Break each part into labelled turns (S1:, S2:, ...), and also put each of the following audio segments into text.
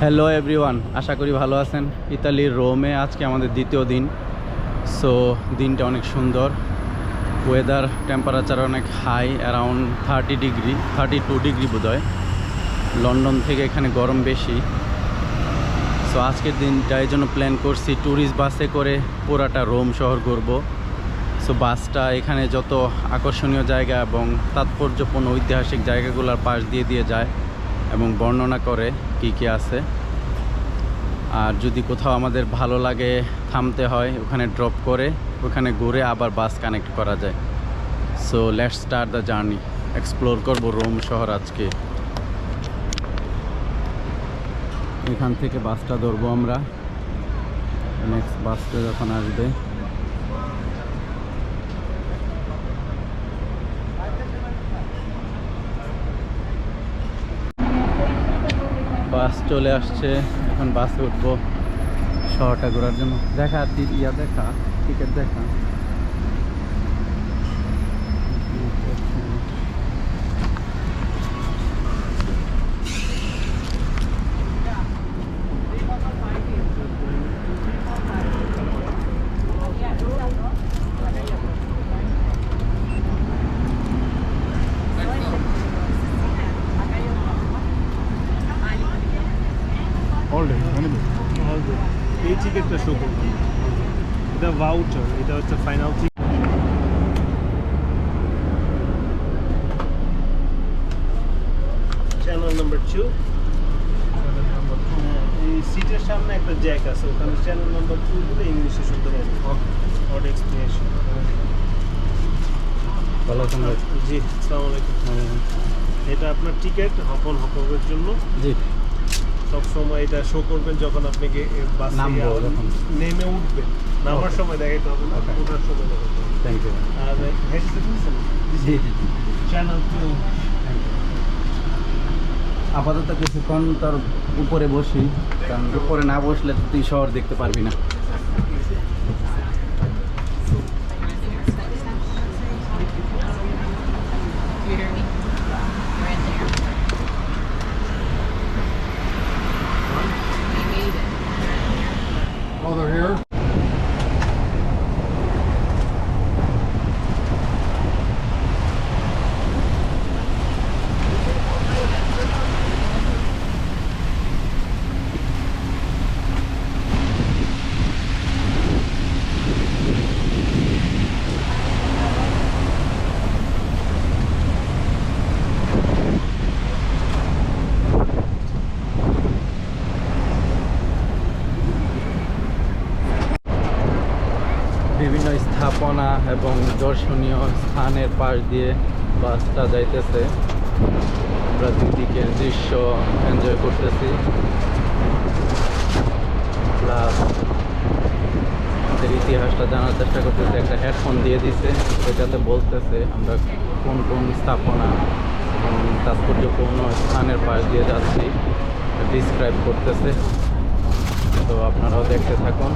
S1: Hello everyone আশা করি ভালো আছেন। ইতালির রোমে আজকে আমাদের দ্বিতীয় দিন। সো দিনটা অনেক সুন্দর। ওয়েদার টেম্পারেচার অনেক high around thirty degree thirty two degree বোধ হয় লন্ডন থেকে এখানে গরম বেশি। সো আজকের দিনটা এই জন্য প্ল্যান করছি ট্যুরিস্ট বাসে করে পুরাটা রোম শহর ঘুরব। সো বাসটা এখানে যত আকর্ষণীয় জায়গা এবং তাৎপর্যপূর্ণ ঐতিহাসিক জায়গাগুলোর পাশ দিয়ে দিয়ে যায়। এবং বর্ণনা করে কি কি আছে। আর যদি কোথাও আমাদের ভালো লাগে থামতে হয়, ওখানে ড্রপ করে, ওখানে ঘুরে আবার বাস কানেক্ট করা যায়। So let start the journey explore করব রোম শহর আজকে। এখান থেকে বাসটা ধরবো আমরা। নেক্সট বাসটা যখন আসবে বাস চলে আসছে। এখন বাসে উঠবো শহরটা ঘোরার জন্য। দেখা ইয়া দেখা টিকিট দেখা
S2: অলরেডি মানে এই টিকিটটা শো করবে এটা ভাউচার এটা হচ্ছে ফাইনাল চ্যানেল নাম্বার টু এই সিটের সামনে একটা জ্যাক আছে ওখানে চ্যানেল নাম্বার টু বলে ইংলিশে শুনতে অড এক্সপ্লেনেশন জি আসসালামু আলাইকুম। এটা আপনার টিকিট হপন হপনের জন্য।
S1: জি।
S2: সবসময় এটা শো করবেন যখন আপনি গে- বাসে। নেমে উঠবেন। নামার. সময় দেখাইতে হবে না ওঠার সময় দেখাইতে হবে।
S1: থ্যাংক ইউ
S2: আর হেডসেট
S1: জি।
S2: চ্যানেল টু
S1: আপাতত কিছুক্ষণ তোর উপরে বসি, কারণ উপরে না বসলে তুই শহর দেখতে পারবি না।
S3: Hear
S1: স্থাপনা এবং দর্শনীয় স্থানের পাশ দিয়ে বাসটা যাইতেছে। আমরা দুদিকের দৃশ্য এনজয় করতেছি। প্লাস ইতিহাসটা জানার চেষ্টা করতেছে, একটা হেডফোন দিয়ে দিছে ওইটাতে বলতেছে আমরা কোন কোন স্থাপনা এবং তাৎপর্যপূর্ণ স্থানের পাশ দিয়ে যাচ্ছি। ডিসক্রাইব করতেছে। তো আপনারাও দেখতে থাকুন।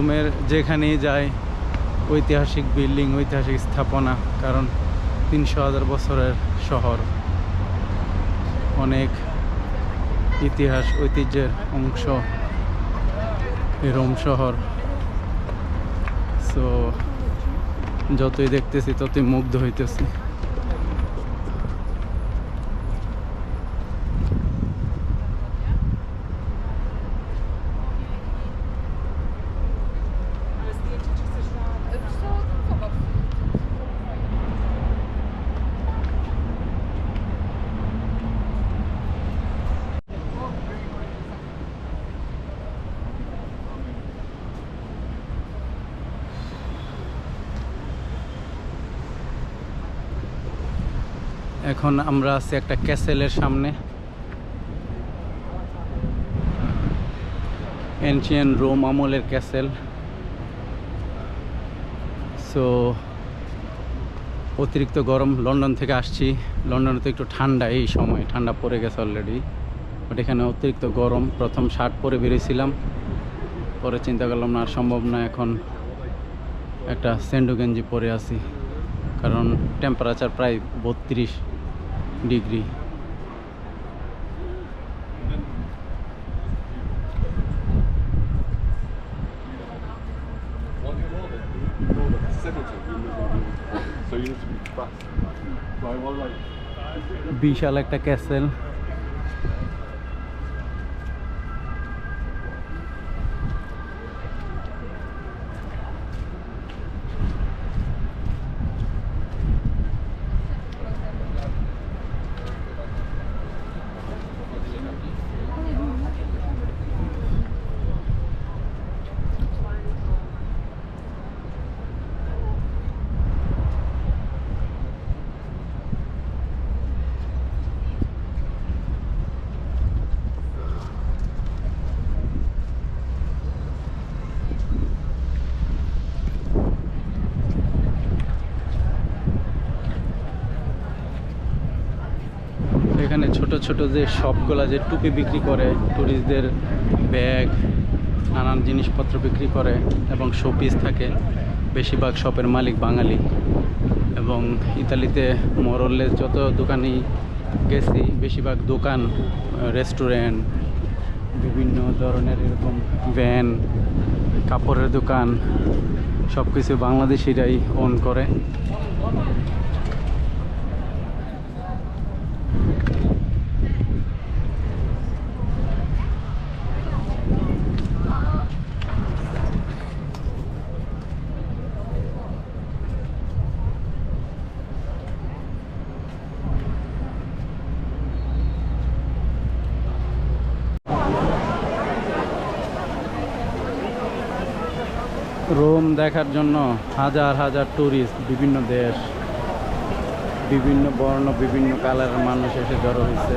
S1: রোমের যেখানেই যায়, ঐতিহাসিক বিল্ডিং, ঐতিহাসিক স্থাপনা, কারণ তিনশো হাজার বছরের শহর। অনেক ইতিহাস, ঐতিহ্যের অংশ রোম শহর। সো যতই দেখতেছি, ততই মুগ্ধ হইতেছি। এখন আমরা আছি একটা ক্যাসেলের সামনে। এনশিয়ান রোম আমলের ক্যাসেল। সো অতিরিক্ত গরম লন্ডন থেকে আসছি। লন্ডনে তো একটু ঠান্ডা এই সময়, ঠান্ডা পড়ে গেছে অলরেডি বাট এখানে অতিরিক্ত গরম, প্রথম শার্ট পরে বেরিয়েছিলাম। পরে চিন্তা করলাম, না আর সম্ভব না, এখন একটা সেন্ডু গেঞ্জি পরে আছি। কারণ টেম্পারেচার প্রায় বত্রিশ। Degree
S4: So you need to be fast. Right, one way.
S1: বিশাল একটা ক্যাসেল এখানে ছোট ছোট যে শপগুলো যে টুপি বিক্রি করে ট্যুরিস্টদের ব্যাগ নানান জিনিসপত্র বিক্রি করে এবং শোপিস থাকে, বেশিরভাগ শপের মালিক বাঙালি। এবং ইতালিতে মরল্লে যত দোকানই গেছি, বেশিরভাগ দোকান রেস্টুরেন্ট বিভিন্ন ধরনের এরকম ভ্যান কাপড়ের দোকান সব কিছু বাংলাদেশিরাই ওন করে রোম দেখার জন্য হাজার হাজার ট্যুরিস্ট বিভিন্ন দেশ, বিভিন্ন বর্ণ, বিভিন্ন কালারের মানুষ এসে জড়ো হয়েছে।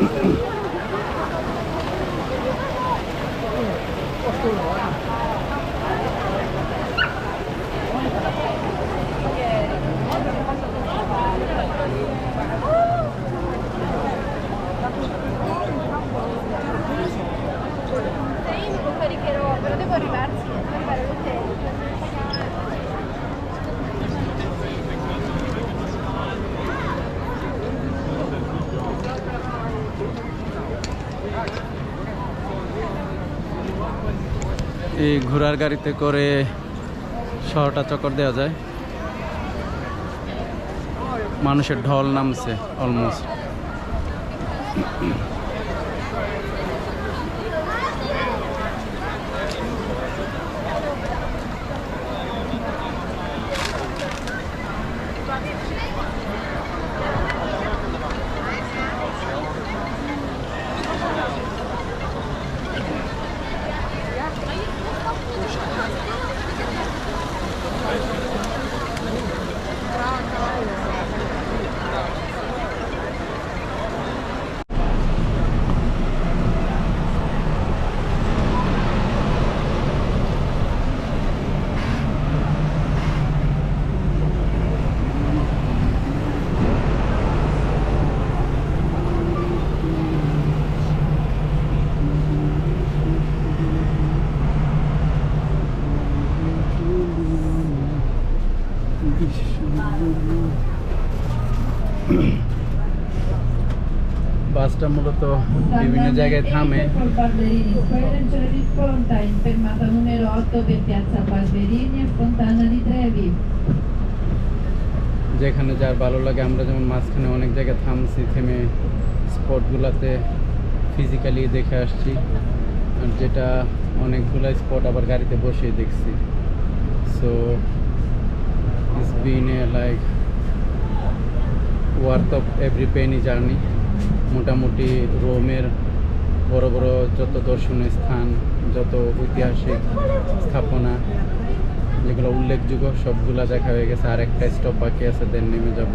S2: Thank you.
S1: ঘোড়ার গাড়িতে করে শহরটা চক্কর দেওয়া যায়। মানুষের ঢল নামছে অলমোস্ট e বিভিন্ন জায়গায় থামে। যেখানে যার ভালো লাগে, আমরা যেমন মাঝখানে অনেক জায়গায় থামছি, থেমে স্পটগুলোতে ফিজিক্যালি দেখে আসছি। আর যেটা অনেকগুলো স্পট আবার গাড়িতে বসে দেখছি। So it's been a like worth of every penny journey মোটামুটি রোমের বড় বড় যত দর্শনীয় স্থান, যত ঐতিহাসিক স্থাপনা, যেগুলো উল্লেখযোগ্য, সবগুলা দেখা হয়ে গেছে। আর একটা স্টপ বাকি আছে দেন নেমে যাব।